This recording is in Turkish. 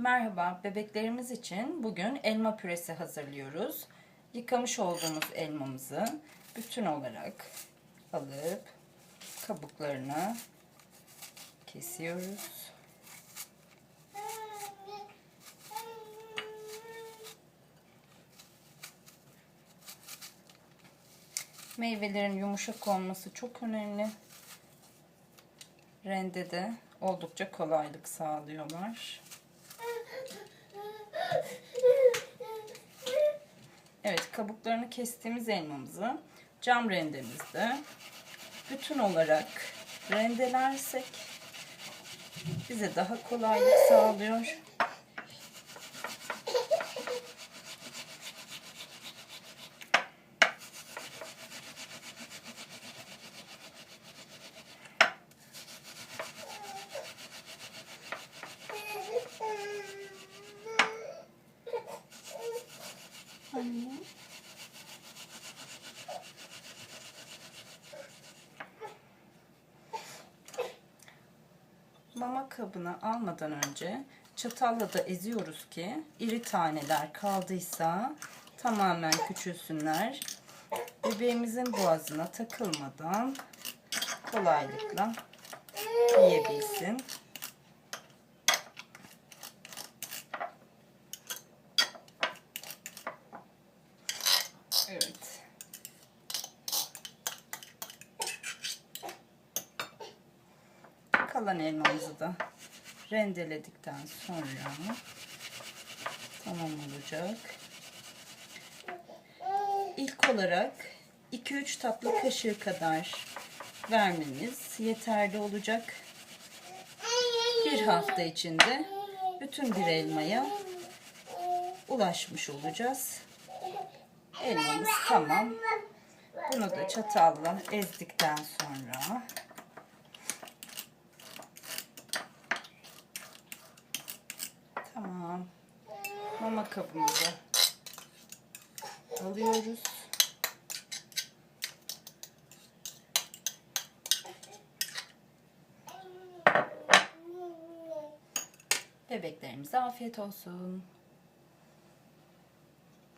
Merhaba, bebeklerimiz için bugün elma püresi hazırlıyoruz. Yıkamış olduğumuz elmamızı bütün olarak alıp kabuklarını kesiyoruz. Meyvelerin yumuşak olması çok önemli. Rendede oldukça kolaylık sağlıyorlar. Evet, kabuklarını kestiğimiz elmamızı cam rendemizde bütün olarak rendelersek bize daha kolaylık sağlıyor. Anne. Mama kabına almadan önce çatalla da eziyoruz ki iri taneler kaldıysa tamamen küçülsünler. Bebeğimizin boğazına takılmadan kolaylıkla yiyebilsin. Evet. Kalan elmamızı da rendeledikten sonra tamam olacak. İlk olarak 2-3 tatlı kaşığı kadar vermemiz yeterli olacak. Bir hafta içinde bütün bir elmaya ulaşmış olacağız. Elmamız tamam. Bunu da çatalla ezdikten sonra tamam. Mama kabımıza alıyoruz. Bebeklerimize afiyet olsun.